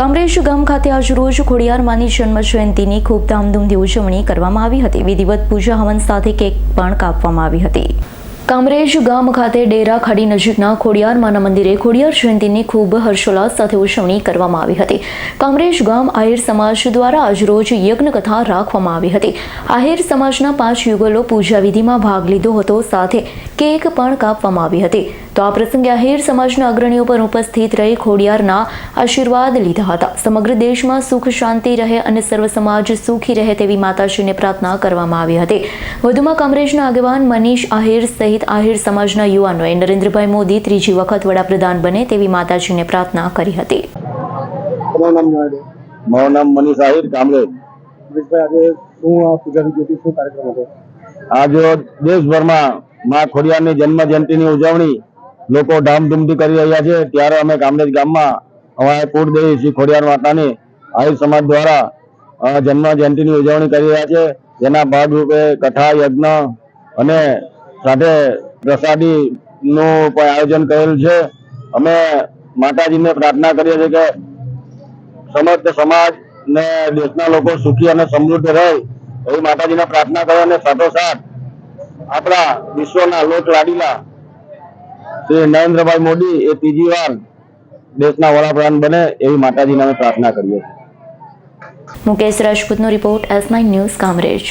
કામરેજ ગામ ખાતે આજ રોજ ખોડિયારમાંની જન્મ જયંતિની ખૂબ ધામધૂમથી ઉજવણી કરવામાં આવી હતી. વિધિવત પૂજા હવન સાથે કેક પણ કાપવામાં આવી હતી. કામરેજ ગામ ખાતે ડેરા ખાડી નજીકના ખોડિયાર માના મંદિરે ખોડિયાર જયંતિની ખૂબ હર્ષોલ્લાસ સાથે ઉજવણી કરવામાં આવી હતી. કામરેજ ગામ આહિર સમાજ દ્વારા આજરોજ યજ્ઞ કથા રાખવામાં આવી હતી. આહિર સમાજના પાંચ યુગલો પૂજા વિધિમાં ભાગ લીધો હતો, સાથે કેક પણ કાપવામાં આવી હતી. તો આ પ્રસંગે આહિર સમાજના અગ્રણીઓ પણ ઉપસ્થિત રહી ખોડિયારના આશીર્વાદ લીધા હતા. સમગ્ર દેશમાં સુખ, શાંતિ રહે અને સર્વ સમાજ સુખી રહે તેવી માતાજીને પ્રાર્થના કરવામાં આવી હતી. વધુમાં કામરેજના આગેવાન મનીષ આહિર સહિત આહિર સમાજના યુવાનોએ નરેન્દ્રભાઈ મોદી ત્રીજી વખત વડાપ્રધાન બને તેવી માતાજીને પ્રાર્થના કરી હતી. મારું નામ મનીષ આહિર કામરેજ. આજે શું આ પૂજા વિધિ શું કાર્યક્રમ હતો? આજ દેશભરમાં માં ખોડિયારની જન્મ જયંતિની ઉજવણી લોકો ધામધૂમથી કરી રહ્યા છે. ત્યારે અમે કામરેજ ગામમાં અમારા કુળદેવી શ્રી ખોડિયાર માતાની આહિર સમાજ દ્વારા જન્મ જયંતિની ઉજવણી કરી રહ્યા છે. જેના ભાગરૂપે કથા યજ્ઞ અને સાથે પ્રસાદી નું પણ આયોજન કરેલ છે? અમે માતાજીને પ્રાર્થના કરીએ છીએ કે સમસ્ત સમાજ ને દેશના લોકો સુખી અને સમૃદ્ધ રહે એવી માતાજીને પ્રાર્થના કરે અને સાથોસાથ આપણા વિશ્વના લોક લાડીલા શ્રી નરેન્દ્રભાઈ મોદી એ ત્રીજી વાર દેશના વડાપ્રધાન બને એવી માતાજીને અમે પ્રાર્થના કરીએ Mukesh રાજપૂતનો report S nine news Kamrej.